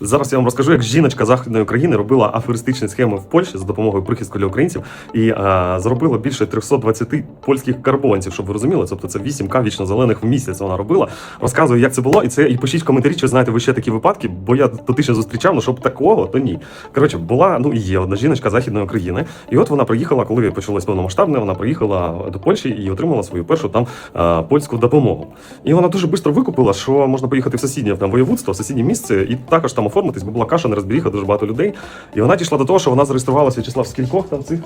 Зараз я вам розкажу, як жіночка західної України робила аферистичні схеми в Польщі за допомогою прихистку для українців і а, заробила більше 320 польських карбованців, щоб ви розуміли. Тобто це 8к вічно зелених в місяць вона робила. Розказую, як це було, і це і пишіть в коментарі, чи знаєте ви ще такі випадки, бо я дотично зустрічав, ну щоб такого, то ні. Коротше, була ну і є одна жіночка західної України, і от вона приїхала, коли почалось повномасштабне, вона приїхала до Польщі і отримала свою першу там а, польську допомогу. І вона дуже швидко викупила, що можна поїхати в сусіднє там воєводство, в сусіднє місце, і також там оформитись, бо була каша, нерозберіха, дуже багато людей. І вона дійшла до того, що вона зареєструвалася В'ячеслав в скількох там цих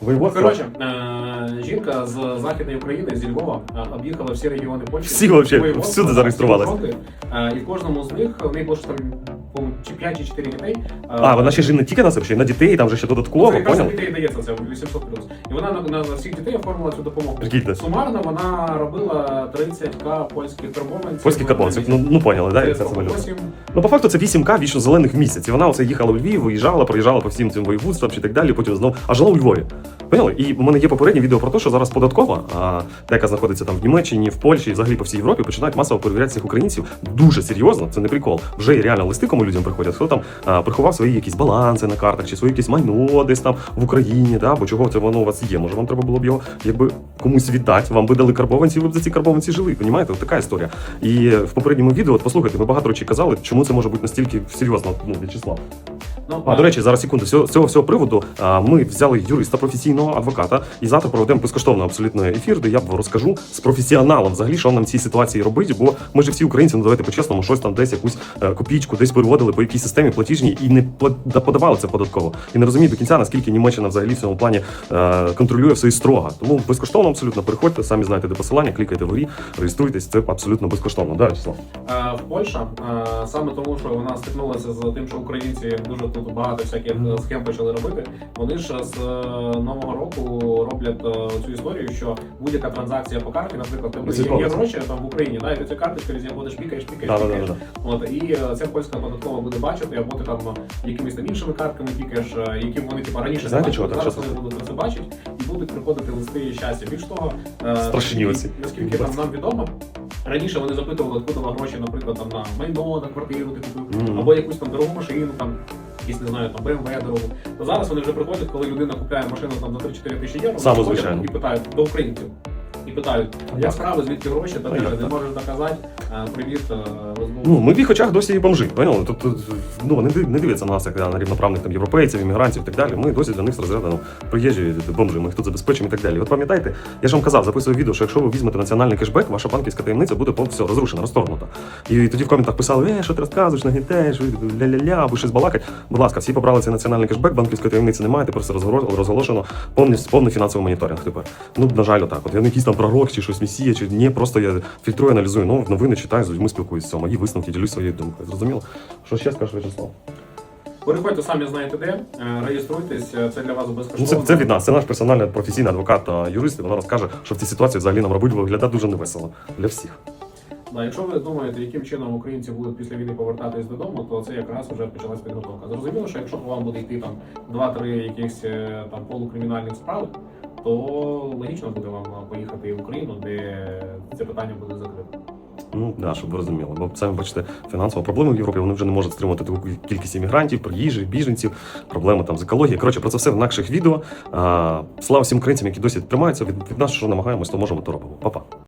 воєводствах. Коротше, е, жінка з західної України, зі Львова, е, об'їхала всі регіони Польщі. Всі вообще, всюди округи, е, І в кожному з них в неї було там чи 5 чи 4 дітей. А, вона ще ж не тільки на себе, ще й на дітей, там вже ще додатково, Це якраз дітей дається це 800 плюс. І вона на, на, всіх дітей оформила цю допомогу. Прикиньте. Сумарно вона робила 30к польських карбованців. Польські карбонці, ну, ну поняли, да, як це малює. 8 Ну, по факту, це 8К вічно зелених в місяць. І вона оце їхала у Львів, виїжджала, проїжджала по всім цим воєводствам чи так далі, потім знову, а жила у Львові. Поняли? І в мене є попереднє відео про те, що зараз податкова, а, та, яка знаходиться там в Німеччині, в Польщі, і взагалі по всій Європі, починають масово перевіряти цих українців дуже серйозно. Це не прикол. Вже реально листи кому людям приходять, хто там а, приховав свої якісь баланси на картах, чи свої якісь майно десь там в Україні, да, бо чого це воно у вас є. Може, вам треба було б його якби комусь віддати, вам би дали карбованці, ви б за ці карбованці жили. Понімаєте? От така історія. І в попередньому відео, от послухайте, ми багато речей казали, чому це може бути настільки серйозно, ну, В'ячеслав. Ну, А до речі, зараз секунду. З цього, всього приводу ми взяли юриста професійного адвоката, і завтра проведемо безкоштовно абсолютно ефір, де я вам розкажу з професіоналом взагалі, що нам в цій ситуації робить. Бо ми ж всі українці, ну давайте по-чесному, щось там десь якусь е, копійку, десь переводили по якійсь системі платіжній і не подавали це податково. І не розуміють до кінця, наскільки Німеччина взагалі в цьому плані е, контролює все і строго. Тому безкоштовно абсолютно приходьте, самі знаєте, де посилання, клікайте вгорі, реєструйтесь. Це абсолютно безкоштовно. Да, Вячеслав? Е, в Польща саме тому, що вона стикнулася з тим, що українці дуже тут багато всяких е, схем почали робити. Вони ж з е, нового року роблять е, цю історію, що будь-яка транзакція по карті, наприклад, тебе є, гроші там в Україні, да, і ти цю карточку через яку ходиш, пікаєш, пікаєш, Да, да, да, пікаєш. да. От і е, це польська податкова буде бачити, або ти там е, якимись там іншими картками пікаєш, е, які вони типу раніше Знаєте, чого так? зараз вони будуть це бачити і будуть приходити листи щастя. Більш того, е, Страшні наскільки- оці. наскільки там нам відомо. Раніше вони запитували, откуда гроші, наприклад, там на майно, на квартиру ти купив, Мгм. або якусь там дорогу машину, там якісь не знаю, там BMW дорогу. То зараз вони вже приходять, коли людина купляє машину там за 3-4 тисячі євро, Саме вони приходять звичайно. і питають до українців. І питають, як? справи, звідки гроші, та ти ж не можеш доказати. Розмову. Ну, ми в їх очах досі і бомжи, поняли? Тобто, ну, вони не дивляться на нас як на рівноправних там європейців, іммігрантів і так далі. Ми досі для них з розряду ну, приїжджі бомжи, ми їх тут забезпечимо і так далі. От пам'ятаєте, я ж вам казав, записував відео, що якщо ви візьмете національний кешбек, ваша банківська таємниця буде повністю розрушена, розторгнута. І тоді в коментах писали, е, що ти розказуєш, нагнітаєш, ля-ля-ля, або щось балакать. Будь ласка, всі побрали цей національний кешбек, банківської таємниці немає, тепер все розголошено повністю повний фінансовий моніторинг тепер. Ну, на жаль, отак. От я не якийсь там пророк чи щось месія, чи ні, просто я фільтрую, аналізую ну, новини, читаю, з людьми спілкуюся, мої висновки, ділюсь своєю думкою. Зрозуміло? Що ще скажеш, Вячеслав? Переходьте самі знаєте де, е, реєструйтесь, е, це для вас Ну, безкоштовно. це, це від нас, це наш персональний професійний адвокат та юрист, і вона розкаже, що в цій ситуації взагалі нам робить виглядає дуже невесело для всіх. Да, якщо ви думаєте, яким чином українці будуть після війни повертатись додому, то це якраз вже почалась підготовка. Зрозуміло, що якщо вам буде йти там 2-3 якихось е, там полукримінальних справ, то логічно буде вам поїхати в Україну, де це питання буде закрите. Ну да, щоб ви розуміли. Бо самі бачите, фінансова проблема в Європі. Вони вже не можуть стримувати таку кількість іммігрантів, приїжджих, біженців, проблеми там з екологією. Коротше, про це все в наших відео. А, слава всім українцям, які досі тримаються від, від нас, що намагаємось, то можемо, то робимо. Па-па.